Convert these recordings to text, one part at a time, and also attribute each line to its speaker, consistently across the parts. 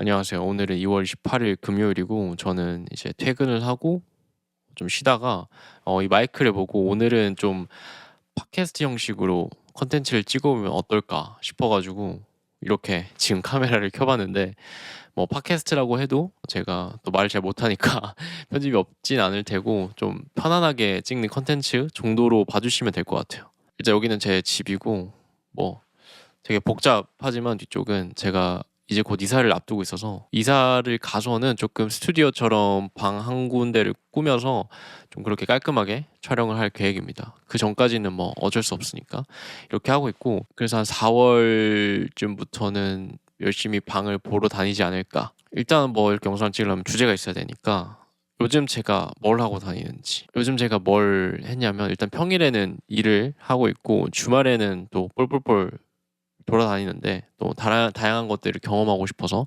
Speaker 1: 안녕하세요. 오늘은 2월 28일 금요일이고 저는 이제 퇴근을 하고 좀 쉬다가 어, 이 마이크를 보고 오늘은 좀 팟캐스트 형식으로 컨텐츠를 찍어보면 어떨까 싶어가지고 이렇게 지금 카메라를 켜봤는데 뭐 팟캐스트라고 해도 제가 또 말을 잘 못하니까 편집이 없진 않을 테고 좀 편안하게 찍는 컨텐츠 정도로 봐주시면 될 것 같아요. 일단 여기는 제 집이고 뭐 되게 복잡하지만 뒤쪽은 제가 이제 곧 이사를 앞두고 있어서 이사를 가서는 조금 스튜디오처럼 방 한 군데를 꾸며서 좀 그렇게 깔끔하게 촬영을 할 계획입니다. 그 전까지는 뭐 어쩔 수 없으니까 이렇게 하고 있고 그래서 한 4월쯤부터는 열심히 방을 보러 다니지 않을까. 일단 뭐 이렇게 영상 찍으려면 주제가 있어야 되니까 요즘 제가 뭘 하고 다니는지 요즘 제가 뭘 했냐면 일단 평일에는 일을 하고 있고 주말에는 또 뻘뻘뻘 돌아다니는데 또 다라, 다양한 것들을 경험하고 싶어서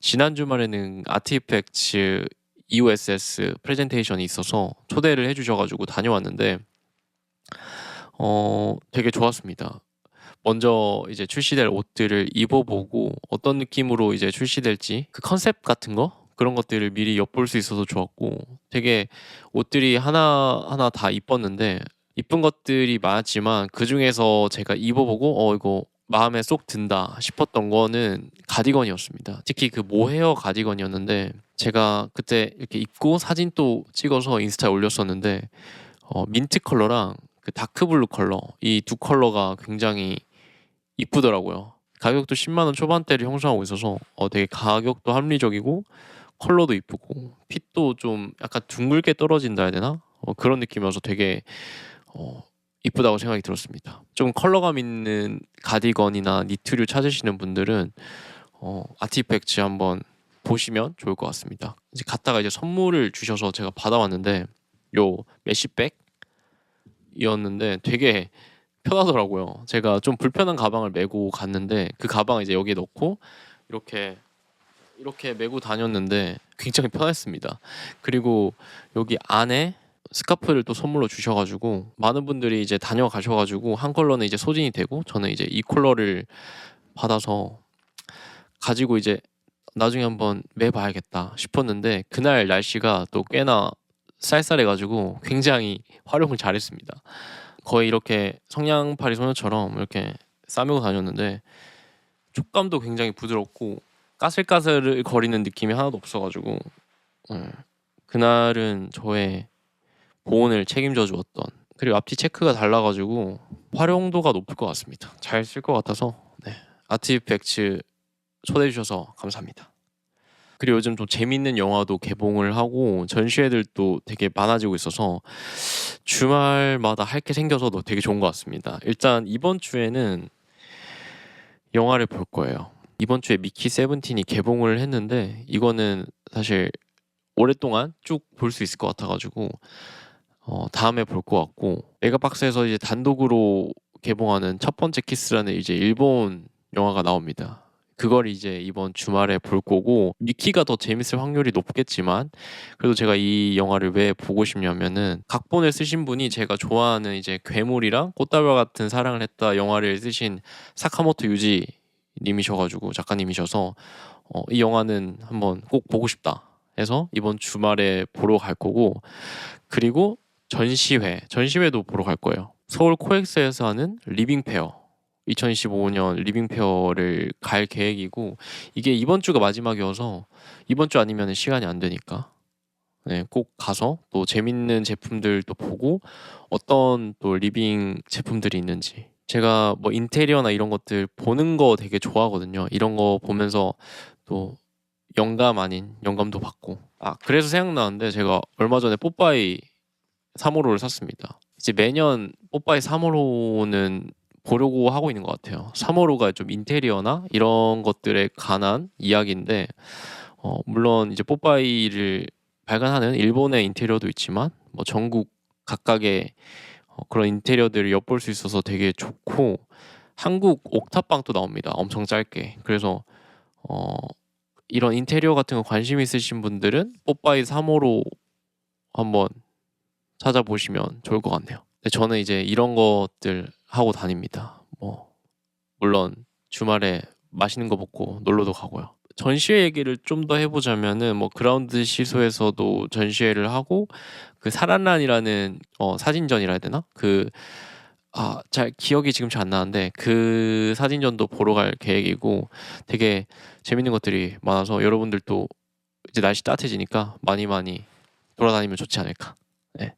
Speaker 1: 지난 주말에는 아티팩츠 EOSS 프레젠테이션이 있어서 초대를 해주셔가지고 다녀왔는데 어 되게 좋았습니다. 먼저 이제 출시될 옷들을 입어보고 어떤 느낌으로 이제 출시될지 그 컨셉 같은 거 그런 것들을 미리 엿볼 수 있어서 좋았고 되게 옷들이 하나 하나 다 이뻤는데 이쁜 것들이 많았지만 그 중에서 제가 입어보고 어 이거 마음에 쏙 든다 싶었던 거는 가디건이었습니다. 특히 그 모헤어 가디건이었는데 제가 그때 이렇게 입고 사진 또 찍어서 인스타에 올렸었는데 어, 민트 컬러랑 그 다크 블루 컬러 이 두 컬러가 굉장히 이쁘더라고요. 가격도 10만 원 초반대를 형성하고 있어서 어, 되게 가격도 합리적이고 컬러도 이쁘고 핏도 좀 약간 둥글게 떨어진다 해야 되나? 어, 그런 느낌이어서 되게 어, 이쁘다고 생각이 들었습니다. 좀 컬러감 있는 가디건이나 니트류 찾으시는 분들은 어, 아티팩츠 한번 보시면 좋을 것 같습니다. 이제 갔다가 이제 선물을 주셔서 제가 받아왔는데 요 메시백이었는데 되게 편하더라고요. 제가 좀 불편한 가방을 메고 갔는데 그 가방 이제 여기에 넣고 이렇게 이렇게 메고 다녔는데 굉장히 편했습니다. 그리고 여기 안에 스카프를 또 선물로 주셔가지고 많은 분들이 이제 다녀가셔가지고 한 컬러는 이제 소진이 되고 저는 이제 이 컬러를 받아서 가지고 이제 나중에 한번 매봐야겠다 싶었는데 그날 날씨가 또 꽤나 쌀쌀해가지고 굉장히 활용을 잘했습니다. 거의 이렇게 성냥팔이 소녀처럼 이렇게 싸매고 다녔는데 촉감도 굉장히 부드럽고 까슬까슬 거리는 느낌이 하나도 없어가지고 네. 그날은 저의 보온을 책임져 주었던 그리고 앞뒤 체크가 달라가지고 활용도가 높을 것 같습니다. 잘 쓸 것 같아서 네. 아티팩츠 초대해 주셔서 감사합니다. 그리고 요즘 좀 재밌는 영화도 개봉을 하고 전시회들도 되게 많아지고 있어서 주말마다 할 게 생겨서도 되게 좋은 것 같습니다. 일단 이번 주에는 영화를 볼 거예요. 이번 주에 미키 세븐틴이 개봉을 했는데 이거는 사실 오랫동안 쭉 볼 수 있을 것 같아가지고 어, 다음에 볼 것 같고 메가박스에서 이제 단독으로 개봉하는 첫 번째 키스라는 이제 일본 영화가 나옵니다. 그걸 이제 이번 주말에 볼 거고 미키가 더 재밌을 확률이 높겠지만 그래도 제가 이 영화를 왜 보고 싶냐면은 각본을 쓰신 분이 제가 좋아하는 이제 괴물이랑 꽃다발 같은 사랑을 했다 영화를 쓰신 사카모토 유지 님이셔가지고 작가님이셔서 어, 이 영화는 한번 꼭 보고 싶다 해서 이번 주말에 보러 갈 거고 그리고 전시회, 전시회도 보러 갈 거예요. 서울 코엑스에서 하는 리빙페어 2025년 리빙페어를 갈 계획이고 이게 이번 주가 마지막이어서 이번 주 아니면 시간이 안 되니까 네, 꼭 가서 또 재밌는 제품들도 보고 어떤 또 리빙 제품들이 있는지 제가 뭐 인테리어나 이런 것들 보는 거 되게 좋아하거든요. 이런 거 보면서 또 영감 아닌 영감도 받고 아 그래서 생각나는데 제가 얼마 전에 뽀빠이 3호로를 샀습니다. 이제 매년 뽀빠이 3호로는 보려고 하고 있는 것 같아요. 3호로가 좀 인테리어나 이런 것들에 관한 이야기인데 어, 물론 이제 뽀빠이를 발간하는 일본의 인테리어도 있지만 뭐 전국 각각의 어, 그런 인테리어들을 엿볼 수 있어서 되게 좋고 한국 옥탑방도 나옵니다. 엄청 짧게. 그래서 어, 이런 인테리어 같은 거 관심 있으신 분들은 뽀빠이 3호로 한번 찾아보시면 좋을 것 같네요. 저는 이제 이런 것들 하고 다닙니다. 뭐 물론 주말에 맛있는 거 먹고 놀러도 가고요. 전시회 얘기를 좀 더 해보자면은 뭐 그라운드 시소에서도 전시회를 하고 그 사란란이라는 어, 사진전이라 해야 되나? 그 아, 잘 기억이 지금 잘 안 나는데 그 사진전도 보러 갈 계획이고 되게 재밌는 것들이 많아서 여러분들도 이제 날씨 따뜻해지니까 많이 많이 돌아다니면 좋지 않을까. 네.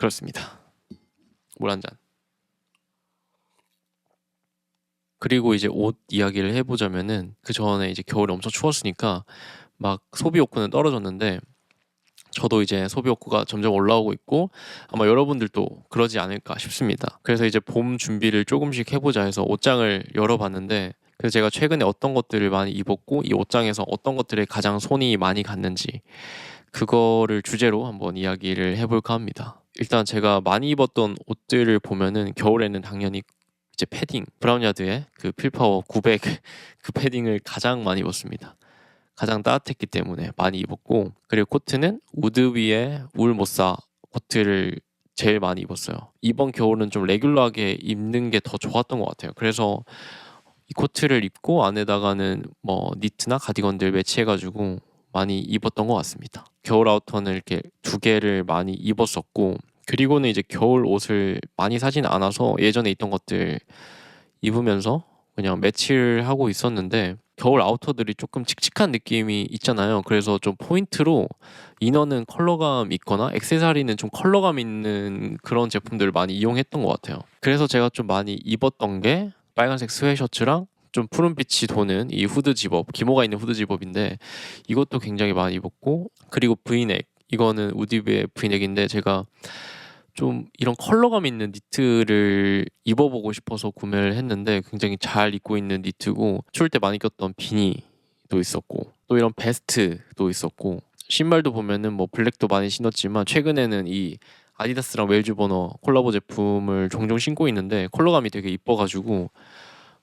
Speaker 1: 그렇습니다. 물 한 잔. 그리고 이제 옷 이야기를 해보자면은 그 전에 이제 겨울에 엄청 추웠으니까 막 소비 욕구는 떨어졌는데 저도 이제 소비 욕구가 점점 올라오고 있고 아마 여러분들도 그러지 않을까 싶습니다. 그래서 이제 봄 준비를 조금씩 해보자 해서 옷장을 열어봤는데 그래서 제가 최근에 어떤 것들을 많이 입었고 이 옷장에서 어떤 것들에 가장 손이 많이 갔는지 그거를 주제로 한번 이야기를 해볼까 합니다. 일단 제가 많이 입었던 옷들을 보면은 겨울에는 당연히 이제 패딩 브라운야드의 그 필파워 900 그 패딩을 가장 많이 입었습니다. 가장 따뜻했기 때문에 많이 입었고 그리고 코트는 우드 위에 울 모사 코트를 제일 많이 입었어요. 이번 겨울은 좀 레귤러하게 입는 게 더 좋았던 것 같아요. 그래서 이 코트를 입고 안에다가는 뭐 니트나 가디건들 매치해가지고 많이 입었던 것 같습니다. 겨울 아우터는 이렇게 두 개를 많이 입었었고 그리고는 이제 겨울 옷을 많이 사진 않아서 예전에 있던 것들 입으면서 그냥 매치를 하고 있었는데 겨울 아우터들이 조금 칙칙한 느낌이 있잖아요. 그래서 좀 포인트로 이너는 컬러감 있거나 액세서리는 좀 컬러감 있는 그런 제품들을 많이 이용했던 것 같아요. 그래서 제가 좀 많이 입었던 게 빨간색 스웨셔츠랑 좀 푸른빛이 도는 이 후드 집업, 기모가 있는 후드 집업인데 이것도 굉장히 많이 입었고 그리고 브이넥 이거는 우디브의 브이넥인데 제가 좀 이런 컬러감 있는 니트를 입어보고 싶어서 구매를 했는데 굉장히 잘 입고 있는 니트고 추울 때 많이 꼈던 비니도 있었고 또 이런 베스트도 있었고 신발도 보면은 뭐 블랙도 많이 신었지만 최근에는 이 아디다스랑 웰즈버너 콜라보 제품을 종종 신고 있는데 컬러감이 되게 이뻐가지고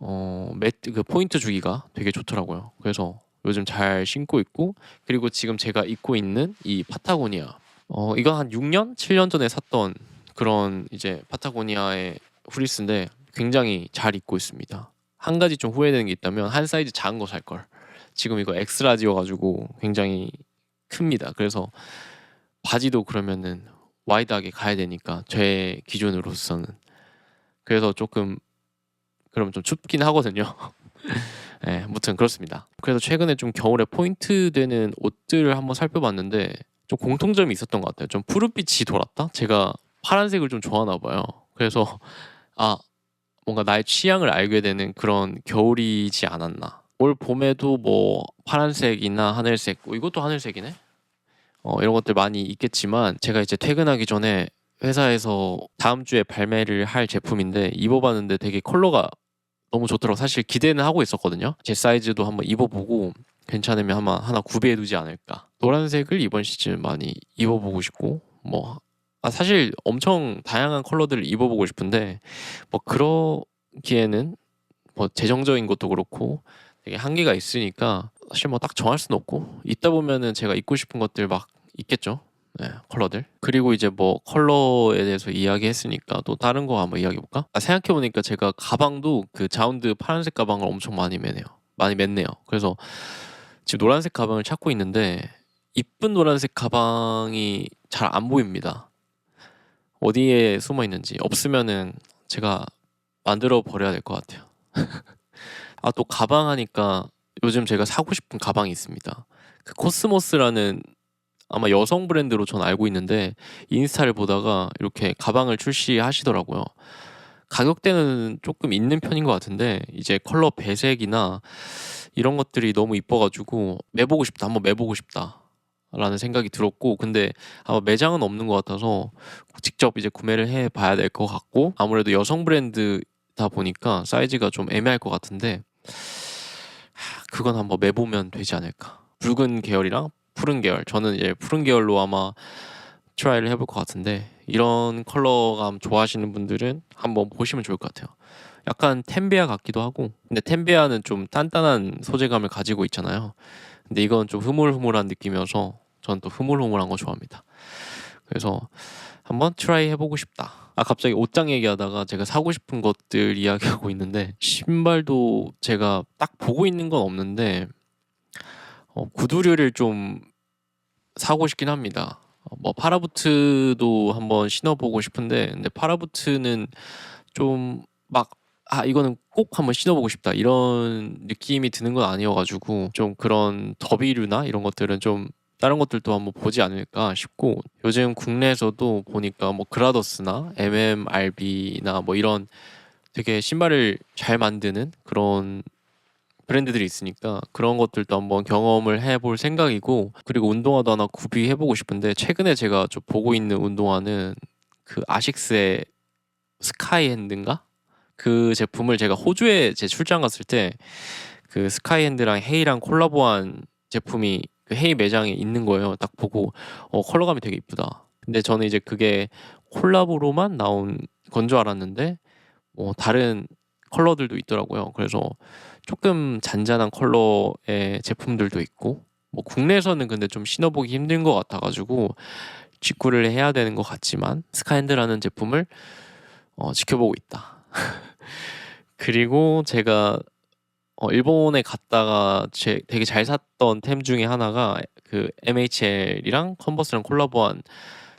Speaker 1: 어, 매트 그 포인트 주기가 되게 좋더라고요. 그래서 요즘 잘 신고 있고 그리고 지금 제가 입고 있는 이 파타고니아 어 이거 한 6년, 7년 전에 샀던 그런 이제 파타고니아의 후리스인데 굉장히 잘 입고 있습니다. 한 가지 좀 후회되는 게 있다면 한 사이즈 작은 거 살 걸. 지금 이거 엑스라지여 가지고 굉장히 큽니다. 그래서 바지도 그러면은 와이드하게 가야 되니까 제 기준으로서는 그래서 조금 그럼 좀 춥긴 하거든요. 네, 무튼 그렇습니다. 그래서 최근에 좀 겨울에 포인트 되는 옷들을 한번 살펴봤는데 좀 공통점이 있었던 것 같아요. 좀 푸른빛이 돌았다. 제가 파란색을 좀 좋아하나 봐요. 그래서 아 뭔가 나의 취향을 알게 되는 그런 겨울이지 않았나. 올 봄에도 뭐 파란색이나 하늘색, 어, 이것도 하늘색이네. 어, 이런 것들 많이 있겠지만 제가 이제 퇴근하기 전에 회사에서 다음 주에 발매를 할 제품인데 입어봤는데 되게 컬러가 너무 좋더라고. 사실 기대는 하고 있었거든요. 제 사이즈도 한번 입어보고 괜찮으면 아마 하나 구비해 두지 않을까. 노란색을 이번 시즌 많이 입어보고 싶고 뭐 아, 사실 엄청 다양한 컬러들을 입어보고 싶은데 뭐 그러기에는 뭐 재정적인 것도 그렇고 되게 한계가 있으니까 사실 뭐 딱 정할 수는 없고 있다 보면은 제가 입고 싶은 것들 막 있겠죠. 네, 컬러들. 그리고 이제 뭐 컬러에 대해서 이야기했으니까 또 다른 거 한번 이야기해 볼까? 아, 생각해 보니까 제가 가방도 그 자운드 파란색 가방을 엄청 많이 매네요. 많이 맸네요. 그래서 지금 노란색 가방을 찾고 있는데 이쁜 노란색 가방이 잘 안 보입니다. 어디에 숨어 있는지 없으면은 제가 만들어 버려야 될 것 같아요. 아 또 가방 하니까 요즘 제가 사고 싶은 가방이 있습니다. 그 코스모스라는 아마 여성 브랜드로 전 알고 있는데 인스타를 보다가 이렇게 가방을 출시하시더라고요. 가격대는 조금 있는 편인 것 같은데 이제 컬러 배색이나 이런 것들이 너무 이뻐가지고 매보고 싶다 한번 매보고 싶다라는 생각이 들었고 근데 아마 매장은 없는 것 같아서 직접 이제 구매를 해봐야 될 것 같고 아무래도 여성 브랜드다 보니까 사이즈가 좀 애매할 것 같은데 그건 한번 매보면 되지 않을까 붉은 계열이랑 푸른 계열 저는 이제 푸른 계열로 아마 트라이를 해볼 것 같은데 이런 컬러감 좋아하시는 분들은 한번 보시면 좋을 것 같아요. 약간 템베아 같기도 하고 근데 템베아는 좀 단단한 소재감을 가지고 있잖아요. 근데 이건 좀 흐물흐물한 느낌이어서 저는 또 흐물흐물한 거 좋아합니다. 그래서 한번 트라이 해보고 싶다. 아 갑자기 옷장 얘기하다가 제가 사고 싶은 것들 이야기하고 있는데 신발도 제가 딱 보고 있는 건 없는데 어, 구두류를 좀 사고 싶긴 합니다. 어, 뭐 파라부트도 한번 신어보고 싶은데 근데 파라부트는 좀 막 아 이거는 꼭 한번 신어보고 싶다 이런 느낌이 드는 건 아니어가지고 좀 그런 더비류나 이런 것들은 좀 다른 것들도 한번 보지 않을까 싶고 요즘 국내에서도 보니까 뭐 그라더스나 MMRB나 뭐 이런 되게 신발을 잘 만드는 그런 브랜드들이 있으니까 그런 것들도 한번 경험을 해볼 생각이고 그리고 운동화도 하나 구비해보고 싶은데 최근에 제가 좀 보고 있는 운동화는 그 아식스의 스카이핸드인가 그 제품을 제가 호주에 제 출장 갔을 때 그 스카이핸드랑 헤이랑 콜라보한 제품이 그 헤이 매장에 있는 거예요. 딱 보고 어 컬러감이 되게 이쁘다. 근데 저는 이제 그게 콜라보로만 나온 건 줄 알았는데 뭐 다른 컬러들도 있더라고요. 그래서 조금 잔잔한 컬러의 제품들도 있고 뭐 국내에서는 근데 좀 신어보기 힘든 것 같아가지고 직구를 해야 되는 것 같지만 스카이핸드라는 제품을 어, 지켜보고 있다. 그리고 제가 어, 일본에 갔다가 제 되게 잘 샀던 템 중에 하나가 그 MHL이랑 컨버스랑 콜라보한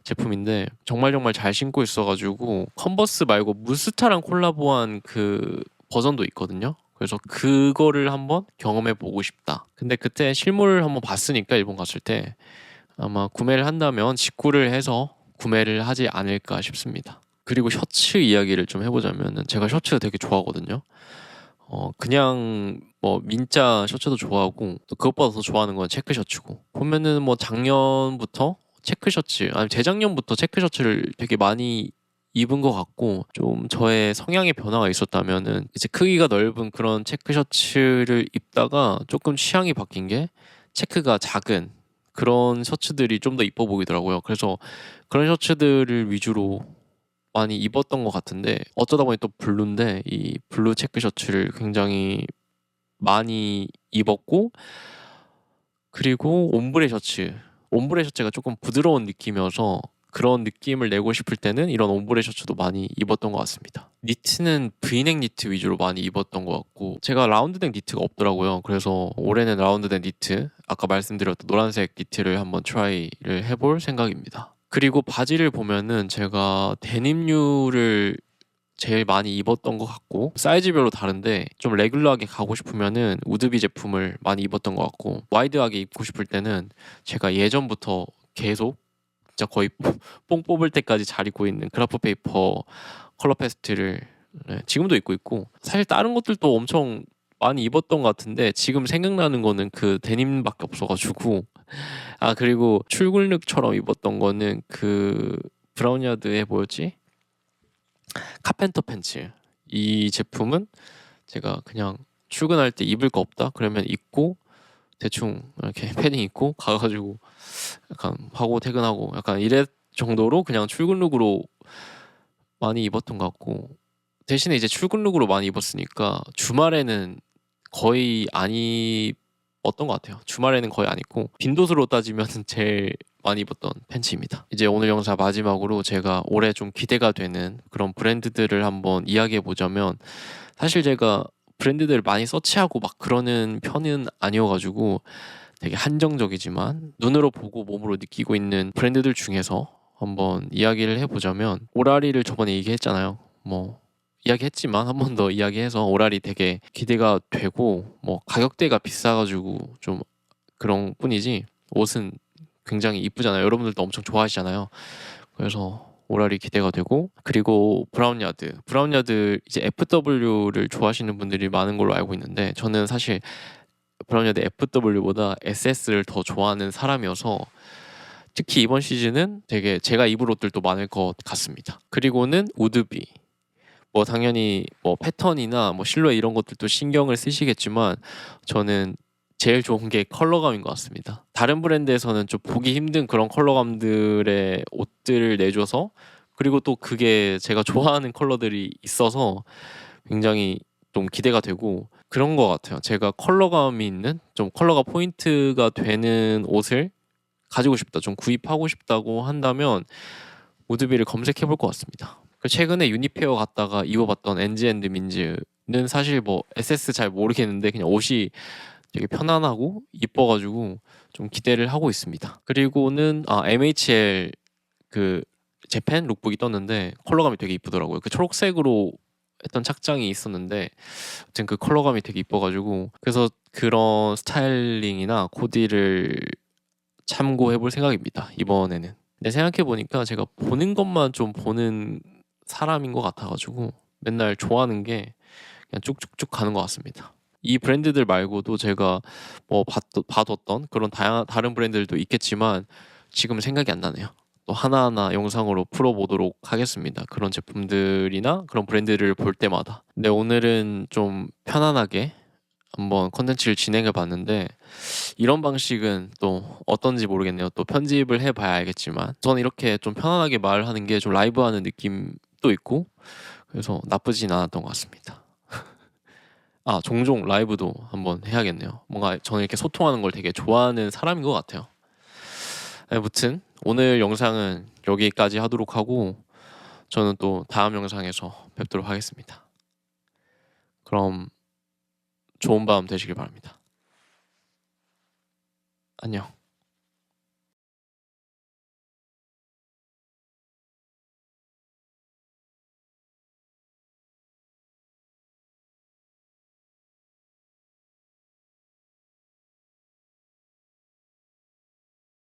Speaker 1: 제품인데 정말 정말 잘 신고 있어가지고 컨버스 말고 무스타랑 콜라보한 그 버전도 있거든요. 그래서 그거를 한번 경험해 보고 싶다. 근데 그때 실물을 한번 봤으니까 일본 갔을 때 아마 구매를 한다면 직구를 해서 구매를 하지 않을까 싶습니다. 그리고 셔츠 이야기를 좀 해보자면은 제가 셔츠 되게 좋아하거든요. 어 그냥 뭐 민자 셔츠도 좋아하고 또 그것보다 더 좋아하는 건 체크 셔츠고 보면은 뭐 작년부터 체크 셔츠 아니 재작년부터 체크 셔츠를 되게 많이 입은 것 같고 좀 저의 성향의 변화가 있었다면은 이제 크기가 넓은 그런 체크 셔츠를 입다가 조금 취향이 바뀐 게 체크가 작은 그런 셔츠들이 좀 더 이뻐 보이더라고요. 그래서 그런 셔츠들을 위주로 많이 입었던 것 같은데 어쩌다 보니 또 블루인데 이 블루 체크 셔츠를 굉장히 많이 입었고 그리고 옴브레 셔츠 옴브레 셔츠가 조금 부드러운 느낌이어서 그런 느낌을 내고 싶을 때는 이런 옴브레 셔츠도 많이 입었던 것 같습니다. 니트는 브이넥 니트 위주로 많이 입었던 것 같고 제가 라운드넥 니트가 없더라고요. 그래서 올해는 라운드넥 니트 아까 말씀드렸던 노란색 니트를 한번 트라이를 해볼 생각입니다. 그리고 바지를 보면은 제가 데님류를 제일 많이 입었던 것 같고 사이즈별로 다른데 좀 레귤러하게 가고 싶으면은 우드비 제품을 많이 입었던 것 같고 와이드하게 입고 싶을 때는 제가 예전부터 계속 진짜 거의 뽕 뽑을 때까지 잘 입고 있는 그라프 페이퍼 컬러 페스트를 네, 지금도 입고 있고 사실 다른 것들도 엄청 많이 입었던 것 같은데 지금 생각나는 거는 그 데님밖에 없어가지고. 아 그리고 출근룩처럼 입었던 거는 그 브라운야드의 뭐였지? 카펜터 팬츠. 이 제품은 제가 그냥 출근할 때 입을 거 없다? 그러면 입고 대충 이렇게 패딩 입고 가가지고 약간 하고 퇴근하고 약간 이래 정도로 그냥 출근룩으로 많이 입었던 것 같고 대신에 이제 출근룩으로 많이 입었으니까 주말에는 거의 안 입었던 것 같아요. 주말에는 거의 안 입고 빈도수로 따지면 제일 많이 입었던 팬츠입니다. 이제 오늘 영상 마지막으로 제가 올해 좀 기대가 되는 그런 브랜드들을 한번 이야기해 보자면 사실 제가 브랜드들을 많이 서치하고 막 그러는 편은 아니어가지고 되게 한정적이지만 눈으로 보고 몸으로 느끼고 있는 브랜드들 중에서 한번 이야기를 해보자면 오라리를 저번에 얘기했잖아요. 뭐 이야기했지만 한 번 더 이야기해서 오라리 되게 기대가 되고 뭐 가격대가 비싸가지고 좀 그런 뿐이지 옷은 굉장히 이쁘잖아요. 여러분들도 엄청 좋아하시잖아요. 그래서 오라리 기대가 되고 그리고 브라운야드 브라운야드 이제 FW를 좋아하시는 분들이 많은 걸로 알고 있는데 저는 사실 브라운야드 FW보다 SS를 더 좋아하는 사람이어서 특히 이번 시즌은 되게 제가 입을 옷들도 많을 것 같습니다. 그리고는 우드비 뭐 당연히 뭐 패턴이나 뭐 실루엣 이런 것들도 신경을 쓰시겠지만 저는 제일 좋은 게 컬러감인 것 같습니다. 다른 브랜드에서는 좀 보기 힘든 그런 컬러감들의 옷들을 내줘서 그리고 또 그게 제가 좋아하는 컬러들이 있어서 굉장히 좀 기대가 되고 그런 것 같아요. 제가 컬러감이 있는 좀 컬러가 포인트가 되는 옷을 가지고 싶다, 좀 구입하고 싶다고 한다면 우드비를 검색해 볼 것 같습니다. 그 최근에 유니페어 갔다가 입어봤던 엔지 앤드 민즈는 사실 뭐 SS 잘 모르겠는데 그냥 옷이 되게 편안하고 이뻐가지고 좀 기대를 하고 있습니다. 그리고는 아 MHL 그 재팬 룩북이 떴는데 컬러감이 되게 이쁘더라고요. 그 초록색으로 했던 착장이 있었는데 아무튼 그 컬러감이 되게 이뻐가지고 그래서 그런 스타일링이나 코디를 참고해 볼 생각입니다. 이번에는. 근데 생각해 보니까 제가 보는 것만 좀 보는 사람인 것 같아가지고 맨날 좋아하는 게 그냥 쭉쭉쭉 가는 것 같습니다. 이 브랜드들 말고도 제가 뭐 봤, 봐뒀던 그런 다양한 다른 브랜드들도 있겠지만 지금 생각이 안 나네요. 또 하나하나 영상으로 풀어보도록 하겠습니다. 그런 제품들이나 그런 브랜드를 볼 때마다. 근데 오늘은 좀 편안하게 한번 컨텐츠를 진행해 봤는데 이런 방식은 또 어떤지 모르겠네요. 또 편집을 해봐야 알겠지만 저는 이렇게 좀 편안하게 말하는 게 좀 라이브하는 느낌도 있고 그래서 나쁘진 않았던 것 같습니다. 아 종종 라이브도 한번 해야겠네요. 뭔가 저는 이렇게 소통하는 걸 되게 좋아하는 사람인 것 같아요. 아무튼 오늘 영상은 여기까지 하도록 하고 저는 또 다음 영상에서 뵙도록 하겠습니다. 그럼 좋은 밤 되시길 바랍니다. 안녕.